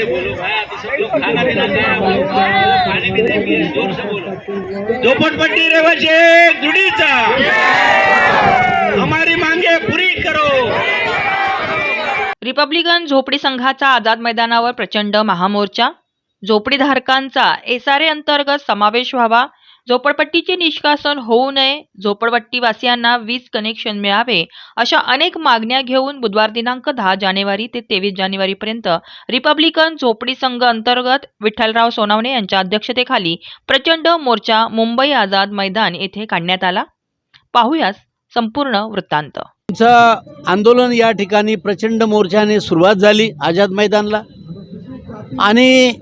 से बोलो भाई तो सब लोग खाना पीना खाया हुआ है। पानी भी नहीं पिए जोर से बोलो. झोपड़पट्टी रहिवासी जुडीचा हमारी मांगे पूरी करो. रिपब्लिकन झोपडी संघाचा आझाद मैदानावर प्रचंड महामोर्चा. झोपडीधारकांचा एसआरए अंतर्गत समावेश व्हावा. झोपडपट्टीचे निष्कासन होऊ नये. झोपडपट्टीवासियांना वीज कनेक्शन मिळावे अशा अनेक मागण्या घेऊन बुधवार दिनांक दहा जानेवारी ते तेवीस जानेवारीपर्यंत रिपब्लिकन झोपडी संघ अंतर्गत विठ्ठलराव सोनावणे यांच्या अध्यक्षतेखाली प्रचंड मोर्चा मुंबई आझाद मैदान येथे काढण्यात आला. पाहूयास संपूर्ण वृत्तांत. आमचं आंदोलन या ठिकाणी प्रचंड मोर्चाने सुरुवात झाली आझाद मैदानला. आणि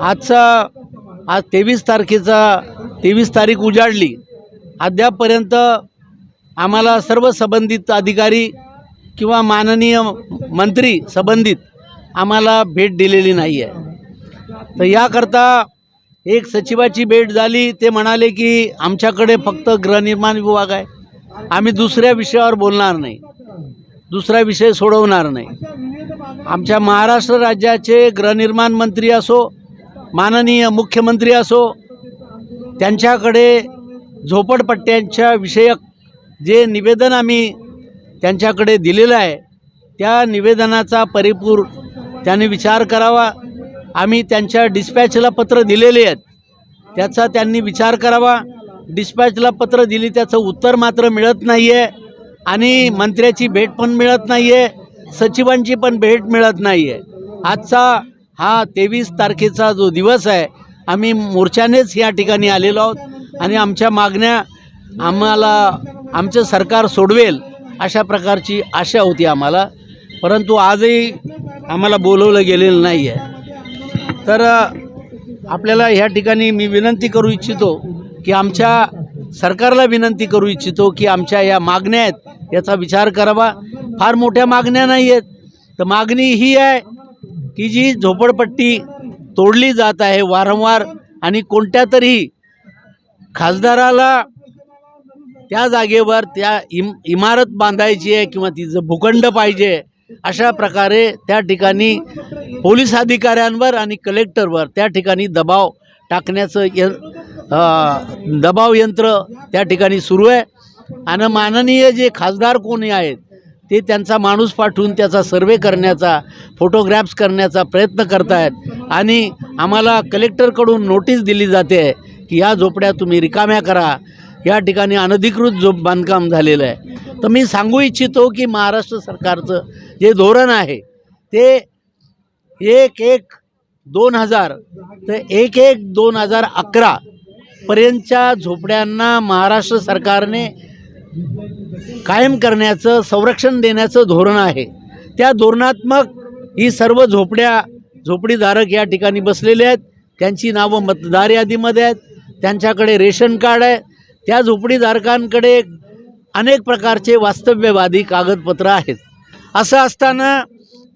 आजचा आज तेवीस तारखेचा तेवीस तारीख उजाडली. अद्यापपर्यंत आम्हाला सर्व संबंधित अधिकारी किंवा माननीय मंत्री संबंधित आम्हाला भेट दिलेली नाही आहे तर याकरता एक सचिवाची भेट झाली. ते म्हणाले की आमच्याकडे फक्त गृहनिर्माण विभाग आहे. आम्ही दुसऱ्या विषयावर बोलणार नाही. दुसरा विषय सोडवणार नाही. आमच्या महाराष्ट्र राज्याचे गृहनिर्माण मंत्री असो माननीय मुख्यमंत्री असो त्यांच्याकडे झोपडपट्ट्यांच्या विषयक जे निवेदन आम्ही त्यांच्याकडे दिलेलं आहे त्या निवेदनाचा परिपूर त्यांनी विचार करावा. आम्ही त्यांच्या डिस्पॅचला पत्र दिलेले आहेत त्याचा त्यांनी विचार करावा. डिस्पॅचला पत्र दिली त्याचं उत्तर मात्र मिळत नाही आहे आणि मंत्र्याची भेट पण मिळत नाही आहे सचिवांची पण भेट मिळत नाही आहे आजचा हा तेवीस तारखेचा जो दिवस आहे आम्ही मोर्चानेच या ठिकाणी आलेलो आहोत आणि आमच्या मागण्या आम्हाला आमचं सरकार सोडवेल अशा प्रकारची आशा होती आम्हाला. परंतु आजही आम्हाला बोलवलं गेलेलं नाही आहे. तर आपल्याला ह्या ठिकाणी मी विनंती करू इच्छितो की आमच्या सरकारला विनंती करू इच्छितो की आमच्या या मागण्या आहेत याचा विचार करावा. फार मोठ्या मागण्या नाही आहेत. तर मागणी ही आहे की जी झोपडपट्टी तोडली जात आहे वारंवार आणि कोणत्या तरी खासदाराला त्या जागेवर त्या इम इमारत बांधायची आहे किंवा तिचं भूखंड पाहिजे अशा प्रकारे त्या ठिकाणी पोलीस अधिकाऱ्यांवर आणि कलेक्टरवर त्या ठिकाणी दबाव टाकण्याचं य दबाव यंत्र त्या ठिकाणी सुरू आहे. आणि माननीय जे खासदार कोणी आहेत ते त्यांचा माणूस पाठवून त्याचा सर्वे करण्याचा फोटोग्राफ्स करण्याचा प्रयत्न करत आहेत आणि आम्हाला कलेक्टरकडून नोटीस दिली जाते की या झोपड्या तुम्ही रिकाम्या करा. या ठिकाणी अनधिकृत झोप बांधकाम झालेलं आहे. तर मी सांगू इच्छितो की महाराष्ट्र सरकारचं जे धोरण आहे ते एक एक दोन हजार तर एक एक दोन हजार अकरा पर्यंतच्या झोपड्यांना महाराष्ट्र सरकारने कायम करण्याचं संरक्षण देण्याचं धोरण आहे. त्या धोरणात्मक ही सर्व झोपड्या झोपडीधारक या ठिकाणी बसलेले आहेत. त्यांची नावं मतदार यादीमध्ये आहेत. त्यांच्याकडे रेशन कार्ड आहे. त्या झोपडीधारकांकडे अनेक प्रकारचे वास्तव्यवादी कागदपत्र आहेत. असं असताना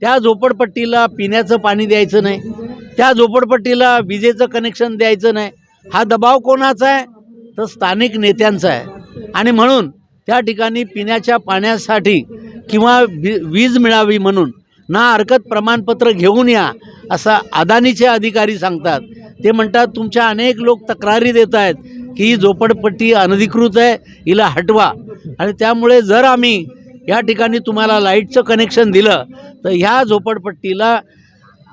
त्या झोपडपट्टीला पिण्याचं पाणी द्यायचं नाही. त्या झोपडपट्टीला विजेचं कनेक्शन द्यायचं नाही. हा दबाव कोणाचा आहे? तर स्थानिक नेत्यांचा आहे. आणि म्हणून त्या ठिकाणी पिण्याच्या पाण्यासाठी किंवा वी वीज मिळावी म्हणून ना हरकत प्रमाणपत्र घेऊन या असं अदानीचे अधिकारी सांगतात. ते म्हणतात तुमच्या अनेक लोक तक्रारी देत आहेत की ही झोपडपट्टी अनधिकृत आहे हिला हटवा. आणि त्यामुळे जर आम्ही या ठिकाणी तुम्हाला लाईटचं कनेक्शन दिलं तर ह्या झोपडपट्टीला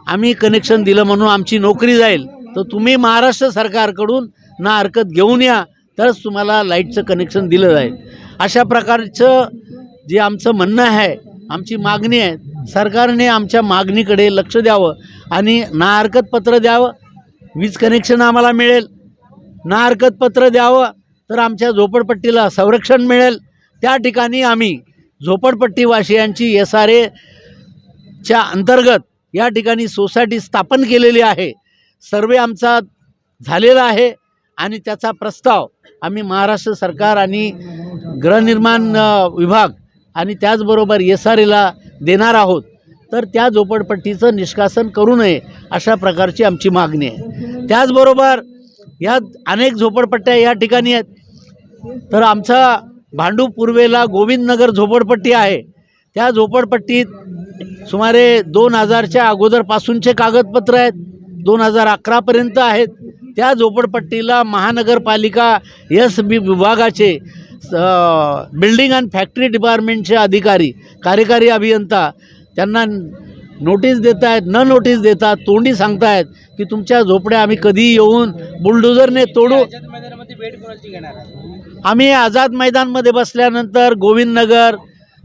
आम्ही कनेक्शन दिलं म्हणून आमची नोकरी जाईल. तर तुम्ही महाराष्ट्र सरकारकडून ना हरकत घेऊन या तरच तुम्हाला लाईटचं कनेक्शन दिलं जाईल. अशा प्रकारचं जे आमचं म्हणणं आहे आमची मागणी आहे सरकारने आमच्या मागणीकडे लक्ष द्यावं आणि ना हरकत पत्र द्यावं. वीज कनेक्शन आम्हाला मिळेल. ना हरकत पत्र द्यावं तर आमच्या झोपडपट्टीला संरक्षण मिळेल. त्या ठिकाणी आम्ही झोपडपट्टीवासियांची एस आर एच्या अंतर्गत या ठिकाणी सोसायटी स्थापन केलेली आहे. सर्वे आमचा झालेला आहे आणि त्याचा प्रस्ताव आम्ही महाराष्ट्र सरकार आणि गृहनिर्माण विभाग आणि त्याचबरोबर एस आर एला देणार आहोत तर त्या झोपडपट्टीचं निष्कासन करू नये अशा प्रकारची आमची मागणी आहे. त्याचबरोबर या अनेक झोपडपट्ट्या या ठिकाणी आहेत. तर आमचा भांडू पूर्वेला गोविंदनगर झोपडपट्टी आहे. त्या झोपडपट्टीत सुमारे दोन हजारच्या अगोदरपासूनचे कागदपत्र आहेत. दोन हजार अकरापर्यंत आहेत. त्या झोपडपट्टीला महानगरपालिका एस बी विभागाचे बिल्डिंग अँड फॅक्टरी डिपार्टमेंटचे अधिकारी कार्यकारी अभियंता त्यांना नोटीस देत आहेत न नोटीस देतात तोंडी सांगतायत की तुमच्या झोपड्या आम्ही कधी येऊन बुलडोझरने तोडू. आम्ही आझाद मैदानमध्ये बसल्यानंतर गोविंदनगर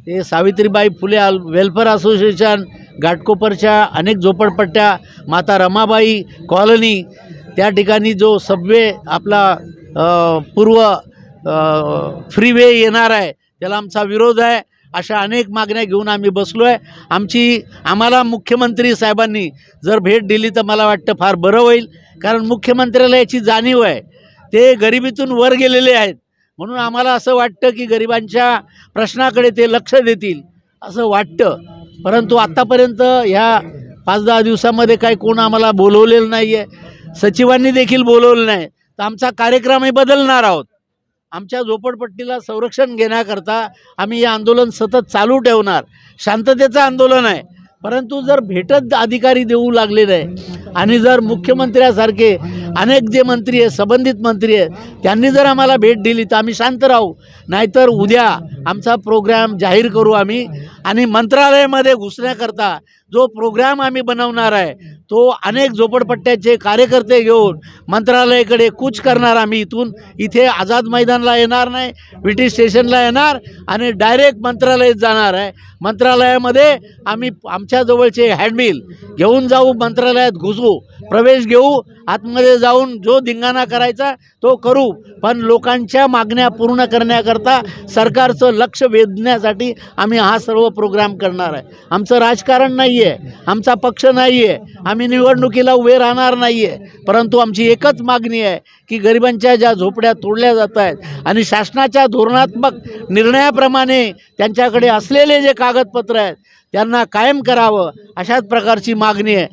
हे सावित्रीबाई फुले अल वेलफेअर असोसिएशन घाटकोपरच्या अनेक झोपडपट्ट्या माता रमाबाई कॉलनी त्या ठिकाणी जो सबवे आपला पूर्व फ्रीवे येणार आहे. त्याला आमचा विरोध आहे. अशा अनेक मागण्या घेऊन आम्ही बसलो आहे आमची आम्हाला मुख्यमंत्री साहेबांनी जर भेट दिली तर मला वाटतं फार बरं होईल. कारण मुख्यमंत्र्याला याची जाणीव आहे. ते गरिबीतून वर गेलेले आहेत. म्हणून आम्हाला असं वाटतं की गरिबांच्या प्रश्नाकडे ते लक्ष देतील असं वाटतं. परंतु आत्तापर्यंत ह्या पाच दहा दिवसामध्ये काही कोण आम्हाला बोलवलेलं नाही आहे सचिवांनी देखील बोलवलं नाही. तर आमचा कार्यक्रमही बदलणार आहोत. आमच्या झोपडपट्टीला संरक्षण घेण्याकरता आम्ही हे आंदोलन सतत चालू ठेवणार. शांततेचं आंदोलन आहे. परंतु जर भेटत अधिकारी देऊ लागले नाही आणि जर मुख्यमंत्र्यासारखे अनेक जे मंत्री आहे संबंधित मंत्री आहेत त्यांनी जर आम्हाला भेट दिली तर आम्ही शांत राहू. नाहीतर उद्या आमचा प्रोग्राम जाहीर करू आम्ही आणि मंत्रालयामध्ये घुसण्याकरता जो प्रोग्राम आम्ही बनवणार आहे तो अनेक झोपडपट्ट्याचे कार्यकर्ते घेऊन मंत्रालयाकडे कूच करणार आम्ही इथून. इथे आझाद मैदानला येणार नाही व्ही टी स्टेशनला येणार आणि डायरेक्ट मंत्रालयात जाणार आहे. मंत्रालयामध्ये आम्ही आमच्या जवळचे घेऊन जाऊ मंत्रालयात घुसू. प्रवेश घेऊ आतमध्ये जाऊन जो धिंगाणा करायचा तो करू. पण लोकांच्या मागण्या पूर्ण करण्याकरता सरकारचं लक्ष वेधण्यासाठी आम्ही हा सर्व प्रोग्राम करणार आहे. आमचं राजकारण नाही आहे आमचा पक्ष नाही आहे आम्ही निवडणुकीला उभे राहणार नाही आहे परंतु आमची एकच मागणी आहे की गरिबांच्या ज्या झोपड्या तोडल्या जात आहेत आणि शासनाच्या धोरणात्मक निर्णयाप्रमाणे त्यांच्याकडे असलेले जे कागदपत्र आहेत त्यांना कायम करावं अशाच प्रकारची मागणी आहे.